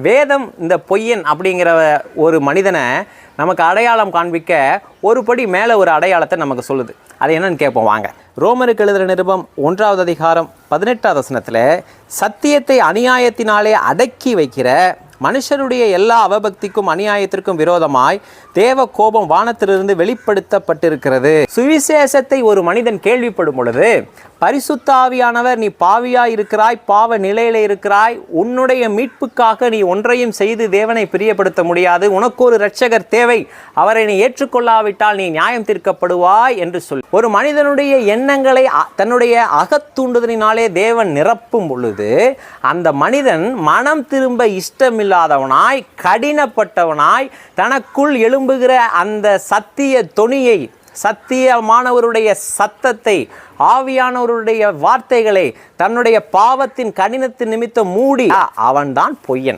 வேதம் இந்த பொய்யன் அப்படிங்கிற ஒரு மனிதனை நமக்கு அடையாளம் காண்பிக்க ஒரு படி மேலே ஒரு அடையாளத்தை நமக்கு சொல்லுது. அது என்னன்னு கேட்போம் வாங்க. ரோமருக்கு எழுதுகிற நிருபம் ஒன்றாவது அதிகாரம் பதினெட்டாவது வசனத்தில் சத்தியத்தை அநியாயத்தினாலே அடக்கி வைக்கிற மனுஷருடைய எல்லா அவபக்திக்கும் அநியாயத்திற்கும் விரோதமாய் தேவ கோபம் வானத்திலிருந்து வெளிப்படுத்தப்பட்டிருக்கிறது. சுவிசேஷத்தை ஒரு மனிதன் கேள்விப்படும் பொழுது பரிசுத்தாவியானவர் நீ பாவியாய் இருக்கிறாய் பாவ நிலையில இருக்கிறாய் உன்னுடைய மீட்புக்காக நீ ஒன்றையும் செய்து தேவனை பிரியப்படுத்த முடியாது. உனக்கு ஒரு இரட்சகர் தேவை. அவரை நீ ஏற்றுக்கொள்ளாவிட்டால் நீ நியாயம் தீர்க்கப்படுவாய் என்று சொல். ஒரு மனிதனுடைய எண்ணங்களை தன்னுடைய அகத்தூண்டுதலினாலே தேவன் நிரப்பும் பொழுது அந்த மனிதன் மனம் திரும்ப இஷ்டமில்லை இல்லாதவனாய் கடினப்பட்டவனாய் தனக்குள் எழும்புகிற அந்த சத்திய தொனியை சத்தியமானவருடைய சத்தத்தை ஆவியானவருடைய வார்த்தைகளை தன்னுடைய பாவத்தின் கடினத்தின் நிமித்தம் மூடி அவன்தான் பொய்யன்.